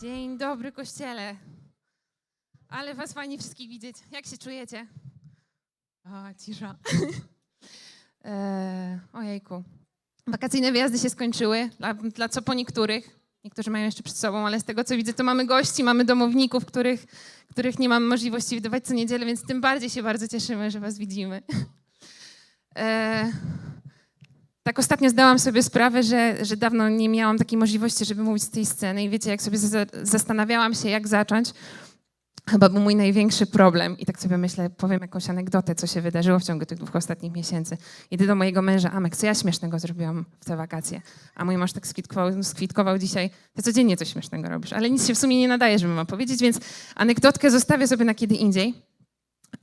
Dzień dobry, kościele. Ale was fajnie wszystkich widzieć. Jak się czujecie? O, cisza. e, ojejku. Wakacyjne wyjazdy się skończyły, dla, dla co po niektórych. Niektórzy mają jeszcze przed sobą, ale z tego co widzę, to mamy gości, mamy domowników, których, których nie mamy możliwości widywać co niedzielę, więc tym bardziej się bardzo cieszymy, że was widzimy. e, tak ostatnio zdałam sobie sprawę, że, że dawno nie miałam takiej możliwości, żeby mówić z tej sceny. I wiecie, jak sobie za- zastanawiałam się, jak zacząć, chyba był mój największy problem. I tak sobie myślę, powiem jakąś anegdotę, co się wydarzyło w ciągu tych dwóch ostatnich miesięcy. Idę do mojego męża, Amek, co ja śmiesznego zrobiłam w te wakacje? A mój mąż tak skwitkował, skwitkował dzisiaj, ty codziennie coś śmiesznego robisz, ale nic się w sumie nie nadaje, żebym mam powiedzieć, więc anegdotkę zostawię sobie na kiedy indziej.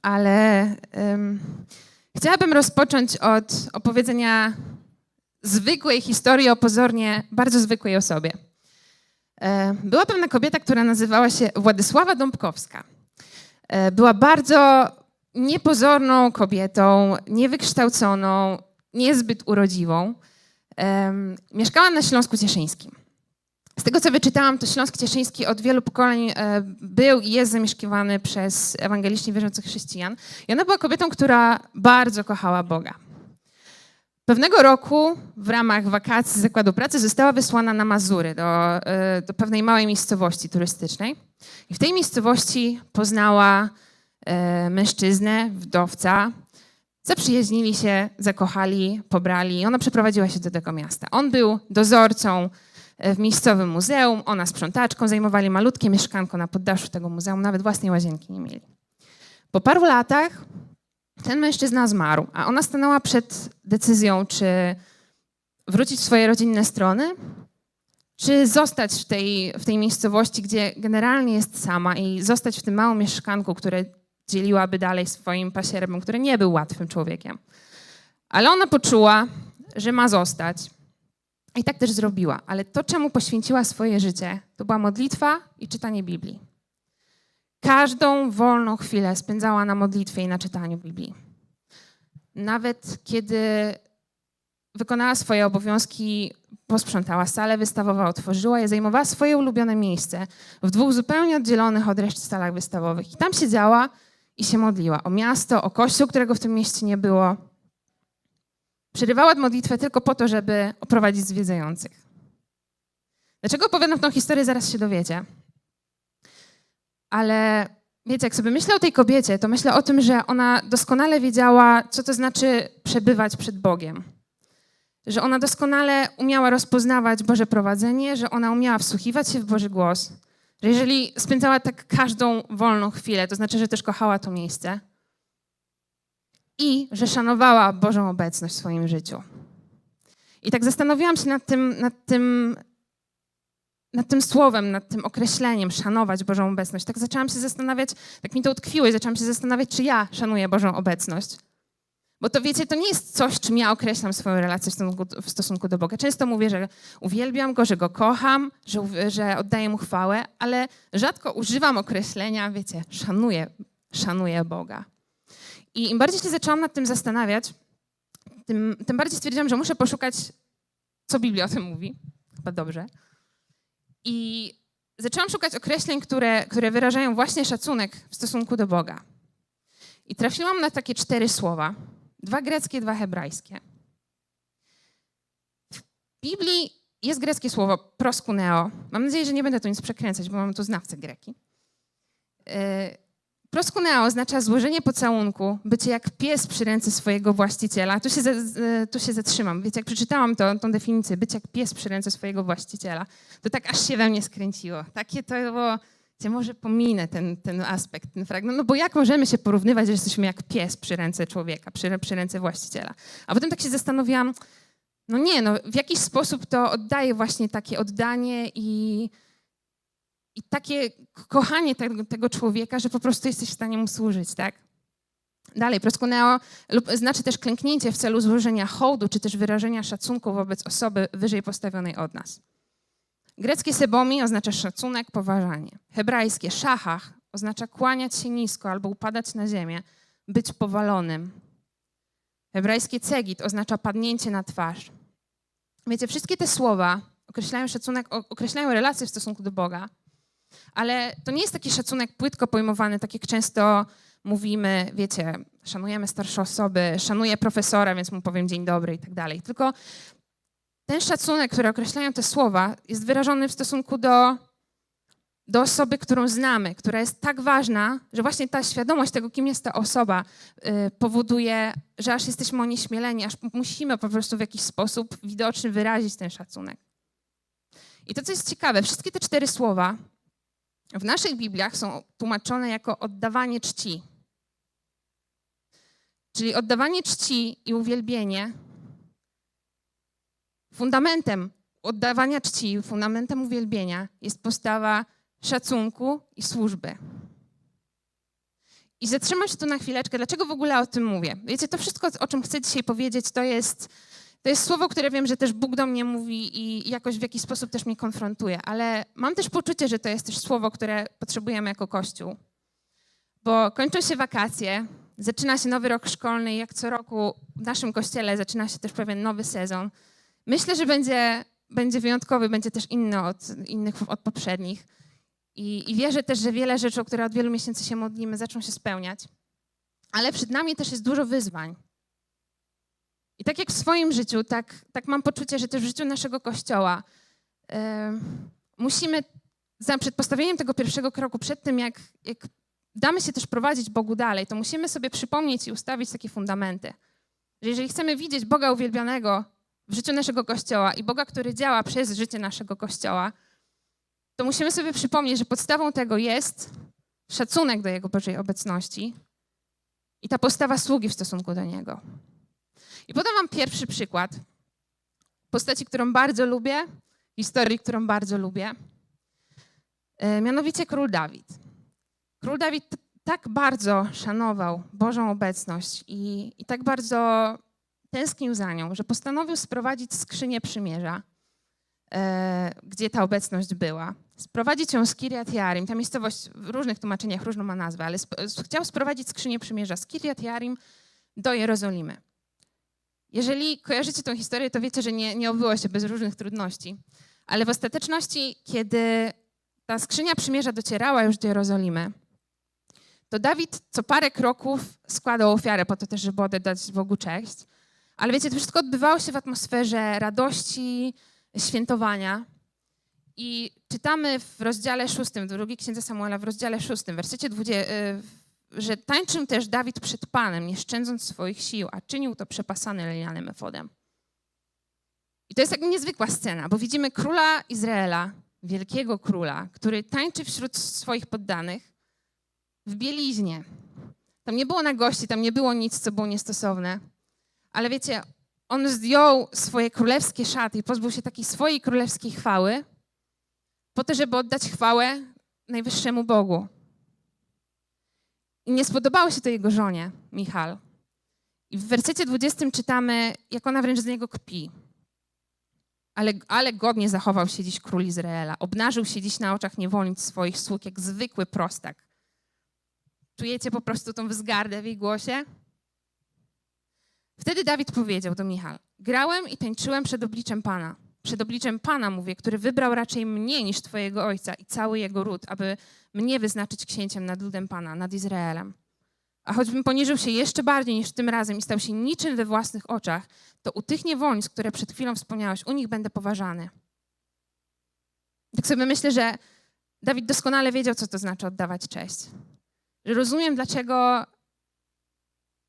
Ale em, chciałabym rozpocząć od opowiedzenia zwykłej historii o pozornie bardzo zwykłej osobie. E, Była pewna kobieta, która nazywała się Władysława Dąbkowska. E, Była bardzo niepozorną kobietą, niewykształconą, niezbyt urodziwą. Mieszkała na Śląsku Cieszyńskim. Z tego, co wyczytałam, to Śląsk Cieszyński od wielu pokoleń e, był i jest zamieszkiwany przez ewangelicznie wierzących chrześcijan. I ona była kobietą, która bardzo kochała Boga. Pewnego roku w ramach wakacji z zakładu pracy została wysłana na Mazury, do, e, do pewnej małej miejscowości turystycznej. I w tej miejscowości poznała e, mężczyznę, wdowca. Zaprzyjaźnili się, zakochali, pobrali. Ona przeprowadziła się do tego miasta. On był dozorcą e, w miejscowym muzeum, ona sprzątaczką, zajmowali malutkie mieszkanko na poddaszu tego muzeum, nawet własnej łazienki nie mieli. Po paru latach ten mężczyzna zmarł, a ona stanęła przed decyzją, czy wrócić w swoje rodzinne strony, czy zostać w tej, w tej miejscowości, gdzie generalnie jest sama i zostać w tym małym mieszkanku, które dzieliłaby dalej swoim pasierbem, który nie był łatwym człowiekiem. Ale ona poczuła, że ma zostać. I tak też zrobiła. Ale to, czemu poświęciła swoje życie, to była modlitwa i czytanie Biblii. Każdą wolną chwilę spędzała na modlitwie i na czytaniu Biblii. Nawet kiedy wykonała swoje obowiązki, posprzątała salę wystawową, otworzyła je, zajmowała swoje ulubione miejsce w dwóch zupełnie oddzielonych od reszty salach wystawowych. I tam siedziała i się modliła o miasto, o kościół, którego w tym mieście nie było. Przerywała modlitwę tylko po to, żeby oprowadzić zwiedzających. Dlaczego opowiadam tą historię, zaraz się dowiecie. Ale wiecie, jak sobie myślę o tej kobiecie, to myślę o tym, że ona doskonale wiedziała, co to znaczy przebywać przed Bogiem. Że ona doskonale umiała rozpoznawać Boże prowadzenie, że ona umiała wsłuchiwać się w Boży głos. Że jeżeli spędzała tak każdą wolną chwilę, to znaczy, że też kochała to miejsce. I że szanowała Bożą obecność w swoim życiu. I tak zastanowiłam się nad tym, nad tym nad tym słowem, nad tym określeniem, szanować Bożą obecność. Tak zaczęłam się zastanawiać, tak mi to utkwiło i zaczęłam się zastanawiać, czy ja szanuję Bożą obecność. Bo to wiecie, to nie jest coś, czym ja określam swoją relację w stosunku, w stosunku do Boga. Często mówię, że uwielbiam Go, że Go kocham, że, że oddaję Mu chwałę, ale rzadko używam określenia, wiecie, szanuję, szanuję Boga. I im bardziej się zaczęłam nad tym zastanawiać, tym, tym bardziej stwierdziłam, że muszę poszukać, co Biblia o tym mówi. Chyba dobrze. I zaczęłam szukać określeń, które, które wyrażają właśnie szacunek w stosunku do Boga. I trafiłam na takie cztery słowa. Dwa greckie, dwa hebrajskie. W Biblii jest greckie słowo proskuneo. Mam nadzieję, że nie będę tu nic przekręcać, bo mam tu znawcę greki. Yy, Proskuneo oznacza złożenie pocałunku, bycie jak pies przy ręce swojego właściciela. Tu się, z- tu się zatrzymam. Wiecie, jak przeczytałam to, tą definicję, być jak pies przy ręce swojego właściciela, to tak aż się we mnie skręciło. Takie to było, gdzie może pominę ten, ten aspekt, ten fragment, no bo jak możemy się porównywać, że jesteśmy jak pies przy ręce człowieka, przy, przy ręce właściciela. A potem tak się zastanowiłam, no nie, no w jakiś sposób to oddaje właśnie takie oddanie i, i takie kochanie tego, tego człowieka, że po prostu jesteś w stanie mu służyć, tak? Dalej, proskuneo lub znaczy też klęknięcie w celu złożenia hołdu, czy też wyrażenia szacunku wobec osoby wyżej postawionej od nas. Greckie sebomi oznacza szacunek, poważanie. Hebrajskie szachach oznacza kłaniać się nisko albo upadać na ziemię, być powalonym. Hebrajskie cegit oznacza padnięcie na twarz. Wiecie, wszystkie te słowa określają szacunek, określają relacje w stosunku do Boga, Ale to nie jest taki szacunek płytko pojmowany, tak jak często mówimy, wiecie, szanujemy starsze osoby, szanuję profesora, więc mu powiem dzień dobry i tak dalej. Tylko ten szacunek, który określają te słowa, jest wyrażony w stosunku do, do osoby, którą znamy, która jest tak ważna, że właśnie ta świadomość tego, kim jest ta osoba, y, powoduje, że aż jesteśmy onieśmieleni, aż musimy po prostu w jakiś sposób widoczny wyrazić ten szacunek. I to, co jest ciekawe, wszystkie te cztery słowa w naszych Bibliach są tłumaczone jako oddawanie czci. Czyli oddawanie czci i uwielbienie fundamentem oddawania czci, fundamentem uwielbienia jest postawa szacunku i służby. I zatrzymam się tu na chwileczkę. Dlaczego w ogóle o tym mówię? Wiecie, to wszystko, o czym chcę dzisiaj powiedzieć, to jest, to jest słowo, które wiem, że też Bóg do mnie mówi i jakoś w jakiś sposób też mnie konfrontuje, ale mam też poczucie, że to jest też słowo, które potrzebujemy jako Kościół. Bo kończą się wakacje, zaczyna się nowy rok szkolny i jak co roku w naszym kościele zaczyna się też pewien nowy sezon. Myślę, że będzie, będzie wyjątkowy, będzie też inny od innych od poprzednich. I, I wierzę też, że wiele rzeczy, o które od wielu miesięcy się modlimy, zaczną się spełniać. Ale przed nami też jest dużo wyzwań. Tak jak w swoim życiu, tak, tak mam poczucie, że też w życiu naszego kościoła yy, musimy za, przed postawieniem tego pierwszego kroku, przed tym jak, jak damy się też prowadzić Bogu dalej, to musimy sobie przypomnieć i ustawić takie fundamenty. Że jeżeli chcemy widzieć Boga uwielbianego w życiu naszego kościoła i Boga, który działa przez życie naszego kościoła, to musimy sobie przypomnieć, że podstawą tego jest szacunek do Jego Bożej obecności i ta postawa sługi w stosunku do Niego. I podam Wam pierwszy przykład postaci, którą bardzo lubię, historii, którą bardzo lubię, e, mianowicie król Dawid. Król Dawid tak bardzo szanował Bożą obecność i, i tak bardzo tęsknił za nią, że postanowił sprowadzić skrzynię przymierza, e, gdzie ta obecność była. Sprowadzić ją z Kiriat Jarim. Ta miejscowość w różnych tłumaczeniach różną ma nazwę, ale sp chciał sprowadzić skrzynię przymierza z Kiriat Jarim do Jerozolimy. Jeżeli kojarzycie tę historię, to wiecie, że nie, nie obyło się bez różnych trudności. Ale w ostateczności, kiedy ta skrzynia przymierza docierała już do Jerozolimy, to Dawid co parę kroków składał ofiarę po to też, żeby oddać Bogu cześć. Ale wiecie, to wszystko odbywało się w atmosferze radości, świętowania. I czytamy w rozdziale szóstym, w drugiej księdze Samuela, w rozdziale szóstym, w wersecie 20, y, że tańczył też Dawid przed Panem, nie szczędząc swoich sił, a czynił to przepasany lnianym efodem. I to jest tak niezwykła scena, bo widzimy króla Izraela, wielkiego króla, który tańczy wśród swoich poddanych w bieliźnie. Tam nie było na gości, tam nie było nic, co było niestosowne. Ale wiecie, on zdjął swoje królewskie szaty i pozbył się takiej swojej królewskiej chwały, po to, żeby oddać chwałę najwyższemu Bogu. I nie spodobało się to jego żonie, Michal. I w wersecie 20 czytamy, jak ona wręcz z niego kpi. Ale, ale godnie zachował się dziś król Izraela. Obnażył się dziś na oczach niewolnic swoich sług, jak zwykły prostak. Czujecie po prostu tą wzgardę w jej głosie? Wtedy Dawid powiedział do Michal: Grałem i tańczyłem przed obliczem Pana. Przed obliczem Pana mówię, który wybrał raczej mnie niż Twojego ojca i cały jego ród, aby mnie wyznaczyć księciem nad ludem Pana, nad Izraelem. A choćbym poniżył się jeszcze bardziej niż tym razem i stał się niczym we własnych oczach, to u tych niewolnic, które przed chwilą wspomniałeś, u nich będę poważany. Tak sobie myślę, że Dawid doskonale wiedział, co to znaczy oddawać cześć. Że rozumiem, dlaczego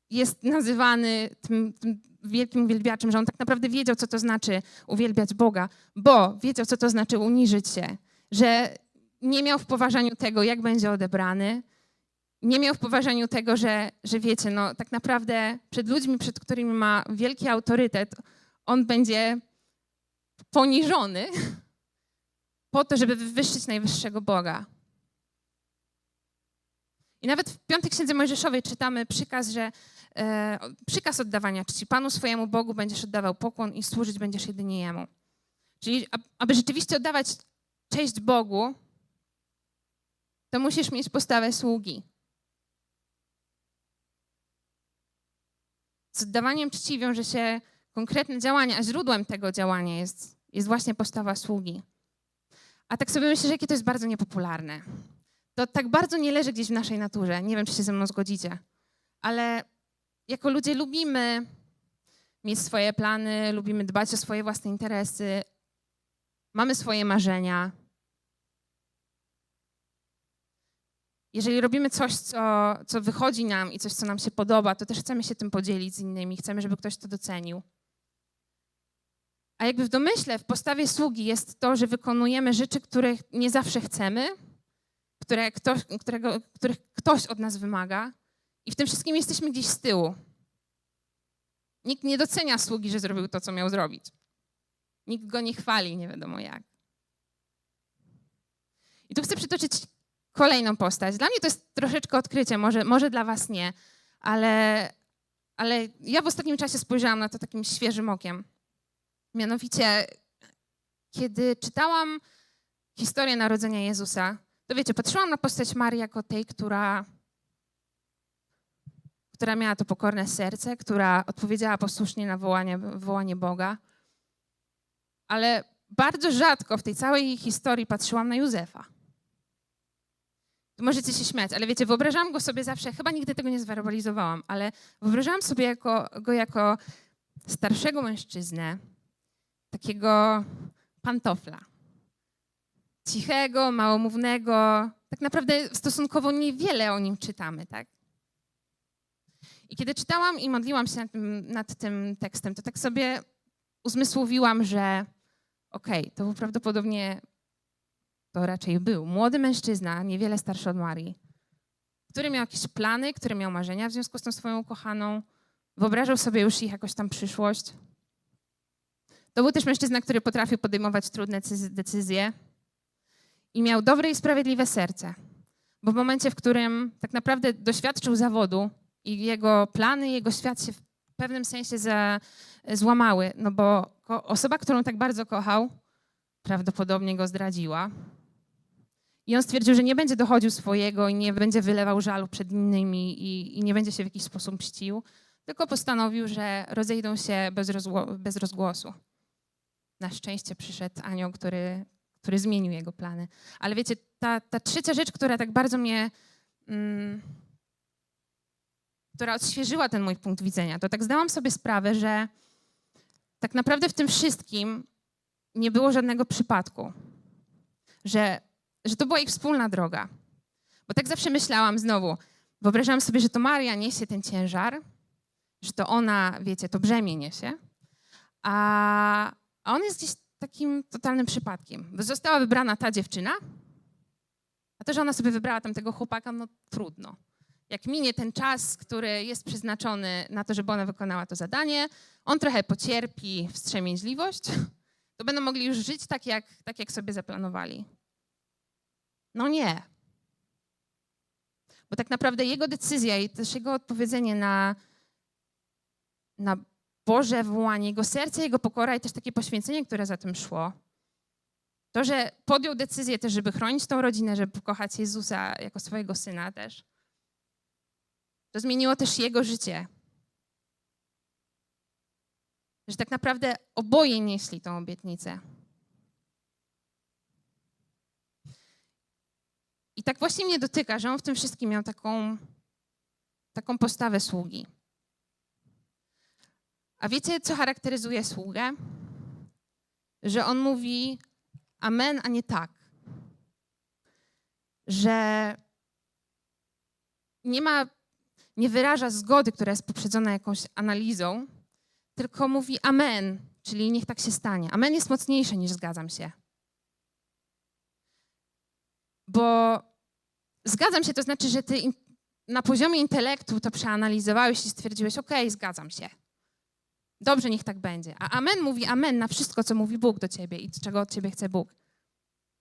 jest nazywany tym, tym wielkim uwielbiaczem, że on tak naprawdę wiedział, co to znaczy uwielbiać Boga, bo wiedział, co to znaczy uniżyć się, że nie miał w poważaniu tego, jak będzie odebrany, nie miał w poważaniu tego, że, że wiecie, no tak naprawdę przed ludźmi, przed którymi ma wielki autorytet, on będzie poniżony po to, żeby wywyższyć najwyższego Boga. I nawet w piątej księdze Mojżeszowej czytamy przykaz, że przykaz oddawania czci Panu swojemu Bogu będziesz oddawał pokłon i służyć będziesz jedynie Jemu. Czyli aby rzeczywiście oddawać cześć Bogu, to musisz mieć postawę sługi. Z oddawaniem czci wiąże się konkretne działanie, a źródłem tego działania jest, jest właśnie postawa sługi. A tak sobie myślę, że jakie to jest bardzo niepopularne. To tak bardzo nie leży gdzieś w naszej naturze. Nie wiem, czy się ze mną zgodzicie. Ale jako ludzie lubimy mieć swoje plany, lubimy dbać o swoje własne interesy, mamy swoje marzenia. Jeżeli robimy coś, co, co wychodzi nam i coś, co nam się podoba, to też chcemy się tym podzielić z innymi, chcemy, żeby ktoś to docenił. A jakby w domyśle, w postawie sługi jest to, że wykonujemy rzeczy, których nie zawsze chcemy, które ktoś, którego, których ktoś od nas wymaga, i w tym wszystkim jesteśmy gdzieś z tyłu. Nikt nie docenia sługi, że zrobił to, co miał zrobić. Nikt go nie chwali, nie wiadomo jak. I tu chcę przytoczyć kolejną postać. Dla mnie to jest troszeczkę odkrycie, może, może dla Was nie, ale, ale ja w ostatnim czasie spojrzałam na to takim świeżym okiem. Mianowicie, kiedy czytałam historię narodzenia Jezusa, to wiecie, patrzyłam na postać Marii jako tej, która, która miała to pokorne serce, która odpowiedziała posłusznie na wołanie, wołanie Boga. Ale bardzo rzadko w tej całej historii patrzyłam na Józefa. Możecie się śmiać, ale wiecie, wyobrażałam go sobie zawsze, chyba nigdy tego nie zwerbalizowałam, ale wyobrażałam sobie jako, go jako starszego mężczyznę, takiego pantofla. Cichego, małomównego. Tak naprawdę stosunkowo niewiele o nim czytamy, tak? I kiedy czytałam i modliłam się nad tym, nad tym tekstem, to tak sobie uzmysłowiłam, że okej, okay, to był prawdopodobnie, to raczej był młody mężczyzna, niewiele starszy od Marii, który miał jakieś plany, który miał marzenia w związku z tą swoją ukochaną, wyobrażał sobie już ich jakoś tam przyszłość. To był też mężczyzna, który potrafił podejmować trudne decyzje i miał dobre i sprawiedliwe serce. Bo w momencie, w którym tak naprawdę doświadczył zawodu i jego plany, jego świat się w pewnym sensie za, złamały, no bo osoba, którą tak bardzo kochał, prawdopodobnie go zdradziła. I on stwierdził, że nie będzie dochodził swojego i nie będzie wylewał żalu przed innymi i, i nie będzie się w jakiś sposób mścił, tylko postanowił, że rozejdą się bez, bez rozgłosu. Na szczęście przyszedł anioł, który, który zmienił jego plany. Ale wiecie, ta, ta trzecia rzecz, która tak bardzo mnie, mm, która odświeżyła ten mój punkt widzenia, to tak zdałam sobie sprawę, że tak naprawdę w tym wszystkim nie było żadnego przypadku, że, że to była ich wspólna droga. Bo tak zawsze myślałam znowu, wyobrażałam sobie, że to Maria niesie ten ciężar, że to ona, wiecie, to brzemię niesie, a, a on jest gdzieś takim totalnym przypadkiem. Została wybrana ta dziewczyna, a to, że ona sobie wybrała tamtego chłopaka, no trudno. Jak minie ten czas, który jest przeznaczony na to, żeby ona wykonała to zadanie, on trochę pocierpi wstrzemięźliwość, to będą mogli już żyć tak, jak, tak jak sobie zaplanowali. No nie. Bo tak naprawdę jego decyzja i też jego odpowiedzenie na, na Boże wołanie, jego serce, jego pokora i też takie poświęcenie, które za tym szło. To, że podjął decyzję też, żeby chronić tą rodzinę, żeby pokochać Jezusa jako swojego syna też. To zmieniło też jego życie. Że tak naprawdę oboje nieśli tą obietnicę. I tak właśnie mnie dotyka, że on w tym wszystkim miał taką, taką postawę sługi. A wiecie, co charakteryzuje sługę? Że on mówi amen, a nie tak. Że nie ma, nie wyraża zgody, która jest poprzedzona jakąś analizą, tylko mówi amen, czyli niech tak się stanie. Amen jest mocniejsze niż zgadzam się. Bo zgadzam się, to znaczy, że ty na poziomie intelektu to przeanalizowałeś i stwierdziłeś, ok, zgadzam się. Dobrze, niech tak będzie. A amen mówi amen na wszystko, co mówi Bóg do ciebie i czego od ciebie chce Bóg.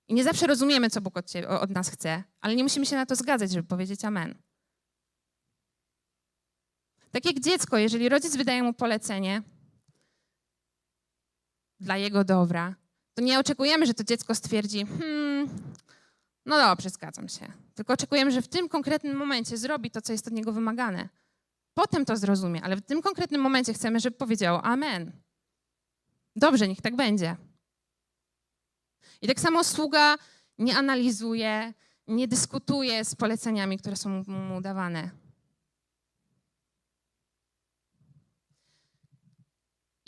I nie zawsze rozumiemy, co Bóg od, ciebie, od nas chce, ale nie musimy się na to zgadzać, żeby powiedzieć amen. Tak jak dziecko, jeżeli rodzic wydaje mu polecenie dla jego dobra, to nie oczekujemy, że to dziecko stwierdzi, hmm, no dobrze, zgadzam się. Tylko oczekujemy, że w tym konkretnym momencie zrobi to, co jest od niego wymagane. Potem to zrozumie, ale w tym konkretnym momencie chcemy, żeby powiedział Amen. Dobrze, niech tak będzie. I tak samo sługa nie analizuje, nie dyskutuje z poleceniami, które są mu dawane.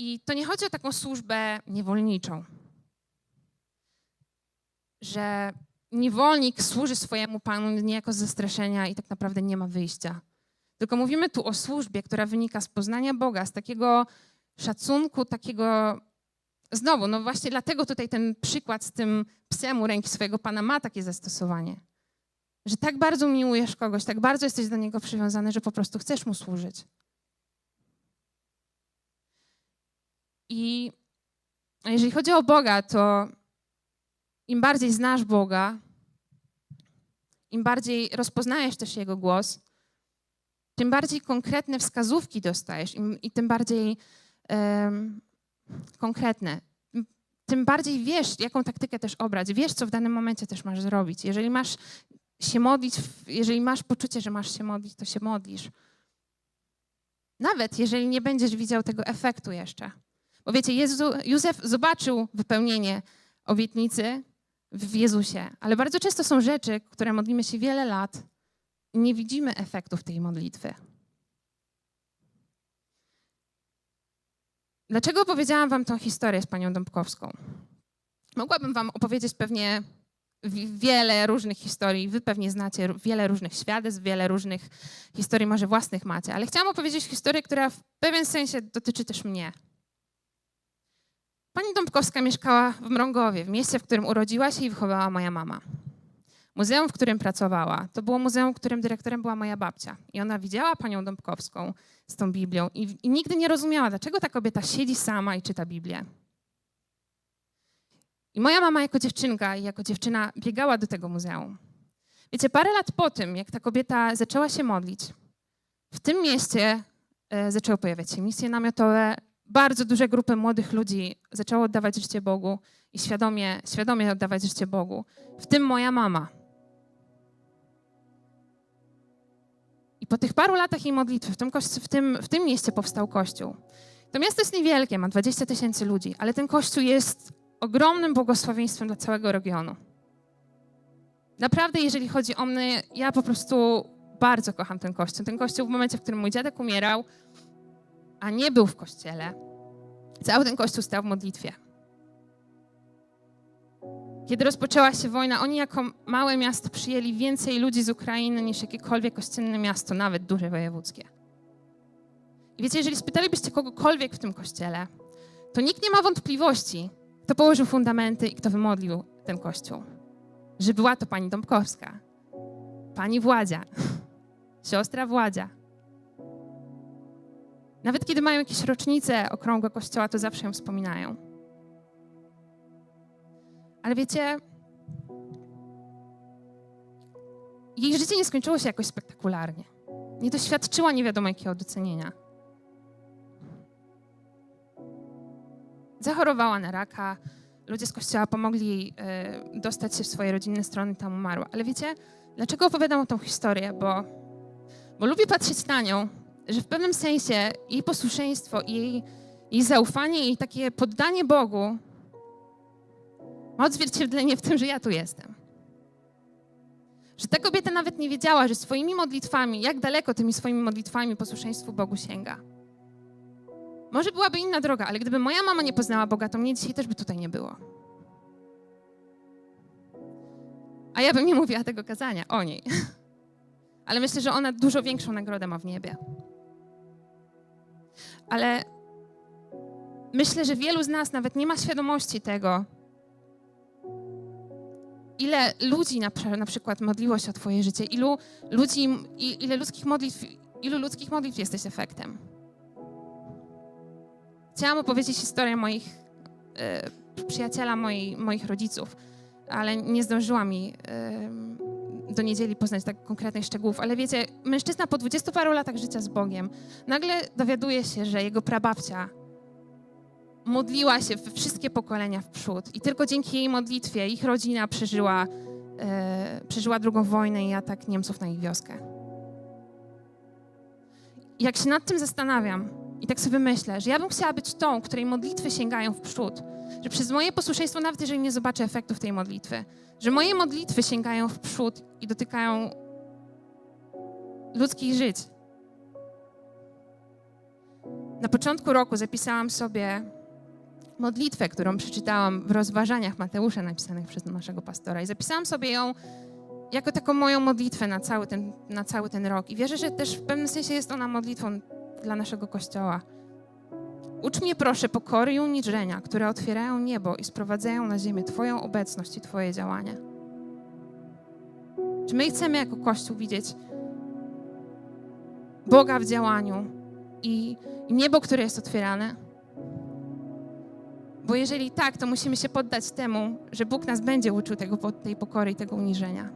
I to nie chodzi o taką służbę niewolniczą, że niewolnik służy swojemu panu niejako z zastraszenia i tak naprawdę nie ma wyjścia. Tylko mówimy tu o służbie, która wynika z poznania Boga, z takiego szacunku, takiego. Znowu, no właśnie dlatego tutaj ten przykład z tym psem u ręki swojego pana ma takie zastosowanie. Że tak bardzo miłujesz kogoś, tak bardzo jesteś do niego przywiązany, że po prostu chcesz mu służyć. I jeżeli chodzi o Boga, to im bardziej znasz Boga, im bardziej rozpoznajesz też Jego głos, tym bardziej konkretne wskazówki dostajesz i tym bardziej em, konkretne. Tym bardziej wiesz, jaką taktykę też obrać. Wiesz, co w danym momencie też masz zrobić. Jeżeli masz się modlić, jeżeli masz poczucie, że masz się modlić, to się modlisz. Nawet jeżeli nie będziesz widział tego efektu jeszcze. Bo wiecie, Jezu, Józef zobaczył wypełnienie obietnicy w Jezusie, ale bardzo często są rzeczy, które modlimy się wiele lat i nie widzimy efektów tej modlitwy. Dlaczego opowiedziałam wam tą historię z panią Dąbkowską? Mogłabym wam opowiedzieć pewnie wiele różnych historii. Wy pewnie znacie wiele różnych świadectw, wiele różnych historii, może własnych macie, ale chciałam opowiedzieć historię, która w pewien sensie dotyczy też mnie. Pani Dąbkowska mieszkała w Mrągowie, w mieście, w którym urodziła się i wychowała moja mama. Muzeum, w którym pracowała, to było muzeum, którym dyrektorem była moja babcia. I ona widziała panią Dąbkowską z tą Biblią i, i nigdy nie rozumiała, dlaczego ta kobieta siedzi sama i czyta Biblię. I moja mama jako dziewczynka i jako dziewczyna biegała do tego muzeum. Wiecie, parę lat po tym, jak ta kobieta zaczęła się modlić, w tym mieście e, zaczęły pojawiać się misje namiotowe, bardzo duże grupy młodych ludzi zaczęło oddawać życie Bogu i świadomie, świadomie oddawać życie Bogu, w tym moja mama. I po tych paru latach jej modlitwy w tym, w tym, w tym mieście powstał kościół. To miasto jest niewielkie, ma 20 tysięcy ludzi, ale ten kościół jest ogromnym błogosławieństwem dla całego regionu. Naprawdę, jeżeli chodzi o mnie, ja po prostu bardzo kocham ten kościół. Ten kościół w momencie, w którym mój dziadek umierał, a nie był w kościele, cały ten kościół stał w modlitwie. Kiedy rozpoczęła się wojna, oni jako małe miasto przyjęli więcej ludzi z Ukrainy niż jakiekolwiek kościelne miasto, nawet duże wojewódzkie. I wiecie, jeżeli spytalibyście kogokolwiek w tym kościele, to nikt nie ma wątpliwości, kto położył fundamenty i kto wymodlił ten kościół. Że była to pani Dąbkowska, pani Władzia, siostra Władzia. Nawet kiedy mają jakieś rocznice okrągłe kościoła, to zawsze ją wspominają. Ale wiecie, jej życie nie skończyło się jakoś spektakularnie. Nie doświadczyła nie wiadomo jakiego docenienia. Zachorowała na raka, ludzie z kościoła pomogli jej y, dostać się w swoje rodzinne strony, tam umarła. Ale wiecie, dlaczego opowiadam o tą historię? Bo, bo lubię patrzeć na nią że w pewnym sensie jej posłuszeństwo, jej, jej zaufanie, jej takie poddanie Bogu ma odzwierciedlenie w tym, że ja tu jestem. Że ta kobieta nawet nie wiedziała, że swoimi modlitwami, jak daleko tymi swoimi modlitwami posłuszeństwu Bogu sięga. Może byłaby inna droga, ale gdyby moja mama nie poznała Boga, to mnie dzisiaj też by tutaj nie było. A ja bym nie mówiła tego kazania o niej. Ale myślę, że ona dużo większą nagrodę ma w niebie ale myślę, że wielu z nas nawet nie ma świadomości tego, ile ludzi na, na przykład modliło się o Twoje życie, ilu ludzi, ile ludzkich modlitw, ilu ludzkich modlitw jesteś efektem. Chciałam opowiedzieć historię moich y, przyjaciela, moi, moich rodziców, ale nie zdążyła mi y, do niedzieli poznać tak konkretnych szczegółów, ale wiecie, mężczyzna po dwudziestu paru latach życia z Bogiem nagle dowiaduje się, że jego prababcia modliła się we wszystkie pokolenia w przód i tylko dzięki jej modlitwie ich rodzina przeżyła, e, przeżyła drugą wojnę i atak Niemców na ich wioskę. Jak się nad tym zastanawiam i tak sobie myślę, że ja bym chciała być tą, której modlitwy sięgają w przód, Że przez moje posłuszeństwo, nawet jeżeli nie zobaczę efektów tej modlitwy, że moje modlitwy sięgają w przód i dotykają ludzkich żyć. Na początku roku zapisałam sobie modlitwę, którą przeczytałam w rozważaniach Mateusza napisanych przez naszego pastora i zapisałam sobie ją jako taką moją modlitwę na cały ten, na cały ten rok. I wierzę, że też w pewnym sensie jest ona modlitwą dla naszego Kościoła. Ucz mnie proszę pokory i uniżenia, które otwierają niebo i sprowadzają na ziemię Twoją obecność i Twoje działania. Czy my chcemy jako Kościół widzieć Boga w działaniu i, niebo, które jest otwierane? Bo jeżeli tak, to musimy się poddać temu, że Bóg nas będzie uczył tego, tej pokory i tego uniżenia.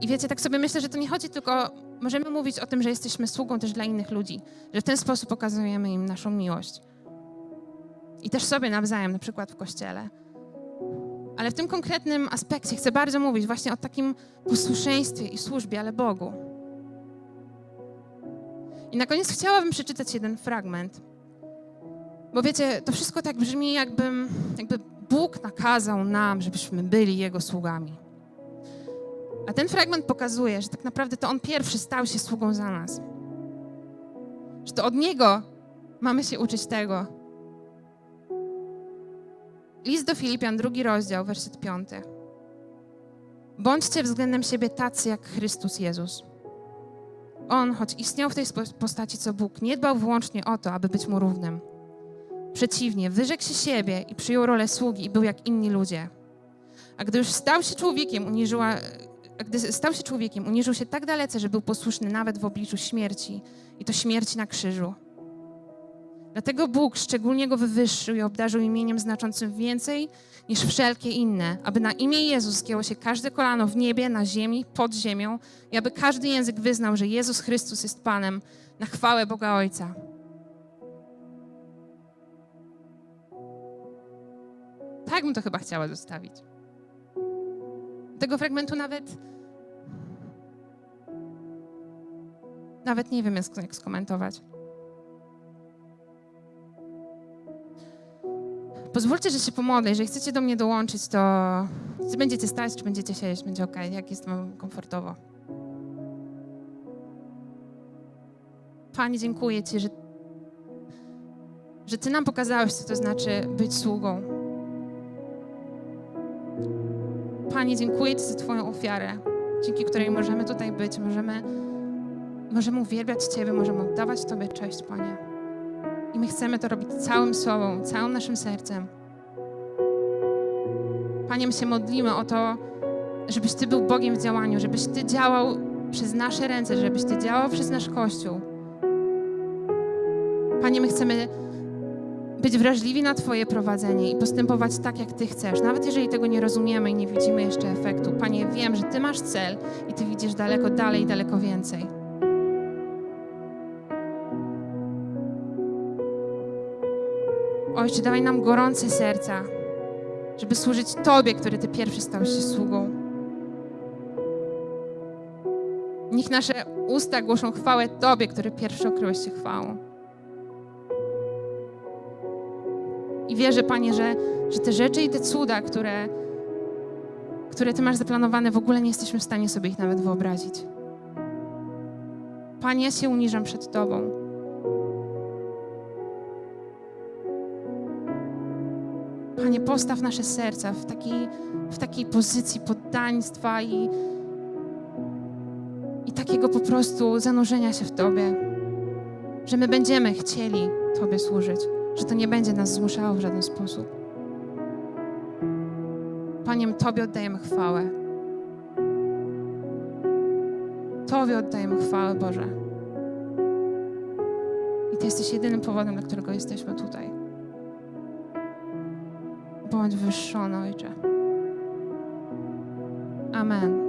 I wiecie, tak sobie myślę, że to nie chodzi tylko, możemy mówić o tym, że jesteśmy sługą też dla innych ludzi, że w ten sposób pokazujemy im naszą miłość. I też sobie nawzajem, na przykład w kościele. Ale w tym konkretnym aspekcie chcę bardzo mówić właśnie o takim posłuszeństwie i służbie, ale Bogu. I na koniec chciałabym przeczytać jeden fragment. Bo wiecie, to wszystko tak brzmi, jakbym, jakby Bóg nakazał nam, żebyśmy byli Jego sługami. A ten fragment pokazuje, że tak naprawdę to On pierwszy stał się sługą za nas. Że to od Niego mamy się uczyć tego. List do Filipian, drugi rozdział, werset piąty. Bądźcie względem siebie tacy jak Chrystus Jezus. On, choć istniał w tej postaci co Bóg, nie dbał wyłącznie o to, aby być mu równym. Przeciwnie, wyrzekł się siebie i przyjął rolę sługi i był jak inni ludzie. A gdy już stał się człowiekiem, uniżyła, gdy stał się człowiekiem, uniżył się tak dalece, że był posłuszny nawet w obliczu śmierci i to śmierci na krzyżu. Dlatego Bóg szczególnie go wywyższył i obdarzył imieniem znaczącym więcej niż wszelkie inne, aby na imię Jezus zgięło się każde kolano w niebie, na ziemi, pod ziemią i aby każdy język wyznał, że Jezus Chrystus jest Panem na chwałę Boga Ojca. Tak bym to chyba chciała zostawić. Tego fragmentu nawet nawet nie wiem, jak skomentować. Pozwólcie, że się pomodlę. Jeżeli chcecie do mnie dołączyć, to czy będziecie stać, czy będziecie siedzieć, będzie ok, jak jest wam komfortowo. Panie, dziękuję Ci, że, że Ty nam pokazałeś, co to znaczy być sługą. Panie, dziękuję Ci za Twoją ofiarę, dzięki której możemy tutaj być, możemy, możemy uwielbiać Ciebie, możemy oddawać Tobie cześć, Panie. I my chcemy to robić całym sobą, całym naszym sercem. Panie, my się modlimy o to, żebyś Ty był Bogiem w działaniu, żebyś Ty działał przez nasze ręce, żebyś Ty działał przez nasz Kościół. Panie, my chcemy być wrażliwi na Twoje prowadzenie i postępować tak, jak Ty chcesz, nawet jeżeli tego nie rozumiemy i nie widzimy jeszcze efektu. Panie, wiem, że Ty masz cel i Ty widzisz daleko dalej daleko więcej. Ojcze, dawaj nam gorące serca, żeby służyć Tobie, który Ty pierwszy stałeś się sługą. Niech nasze usta głoszą chwałę Tobie, który pierwszy okryłeś się chwałą. I wierzę, Panie, że, że te rzeczy i te cuda, które, które Ty masz zaplanowane, w ogóle nie jesteśmy w stanie sobie ich nawet wyobrazić. Panie, ja się uniżam przed Tobą. Panie, postaw nasze serca w takiej, w takiej pozycji poddaństwa i, i takiego po prostu zanurzenia się w Tobie, że my będziemy chcieli Tobie służyć, że to nie będzie nas zmuszało w żaden sposób. Panie, Tobie oddajemy chwałę. Tobie oddajemy chwałę, Boże. I Ty jesteś jedynym powodem, dla którego jesteśmy tutaj bądź wyższony, Ojcze. Amen.